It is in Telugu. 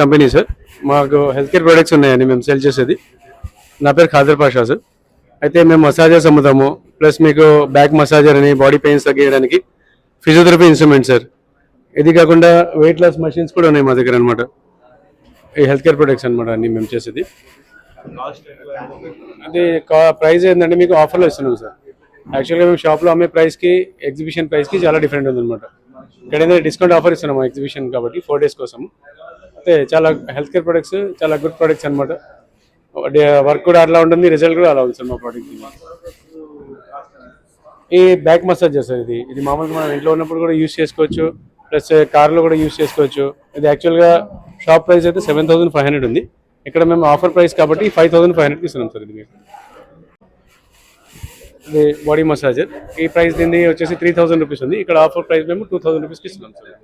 Company sir. మాకు హెల్త్ కేర్ ప్రొడక్ట్స్ ఉన్నాయండి మేము సెల్ చేసేది. నా పేరు ఖాదర్ పాషా సార్. అయితే మేము మసాజర్స్ అమ్ముతాము ప్లస్ మీకు బ్యాక్ మసాజర్ అని బాడీ పెయిన్స్ తగ్గించడానికి ఫిజియోథెరపీ ఇన్స్ట్రుమెంట్ సార్. ఇది కాకుండా వెయిట్ లాస్ మషిన్స్ కూడా ఉన్నాయి మా దగ్గర అనమాట ఈ హెల్త్ కేర్ ప్రొడక్ట్స్ అనమాట అన్ని మేము చేసేది. అది ప్రైస్ ఏంటంటే మీకు ఆఫర్లో ఇస్తున్నాం సార్. యాక్చువల్గా మేము షాప్లో అమ్మే ప్రైస్కి ఎగ్జిబిషన్ ప్రైస్కి చాలా డిఫరెంట్ ఉందన్నమాట. ఇక్కడ ఏంటంటే డిస్కౌంట్ ఆఫర్ ఇస్తున్నాము ఎగ్జిబిషన్ కాబట్టి ఫోర్ డేస్ కోసం అంటే చాలా హెల్త్ కేర్ ప్రొడక్ట్స్ చాలా గుడ్ ప్రొడక్ట్స్ అనమాట వర్క్ కూడా అట్లా ఉంటుంది రిజల్ట్ కూడా అలా ఉంది సార్ మా ప్రోడక్ట్ ఈ బ్యాక్ మసాజ్ సార్ ఇది. ఇది మామూలుగా మనం ఇంట్లో ఉన్నప్పుడు కూడా యూస్ చేసుకోవచ్చు. ప్లస్ కార్లో కూడా యూస్ చేసుకోవచ్చు. ఇది యాక్చువల్గా షాప్ ప్రైస్ అయితే సెవెన్ థౌసండ్ ఫైవ్ హండ్రెడ్ ఉంది. ఇక్కడ మేము ఆఫర్ ప్రైస్ కాబట్టి ఫైవ్ థౌసండ్ ఫైవ్ హండ్రెడ్కి ఇస్తున్నాం సార్ ఇది మీకు ఇది బాడీ మసాజర్ ఈ ప్రైస్ దీన్ని వచ్చేసి త్రీ థౌసండ్ రూపీస్ ఉంది. ఇక్కడ ఆఫర్ ప్రైస్ మేము టూ థౌసండ్ రూపీస్కి ఇస్తున్నాం సార్.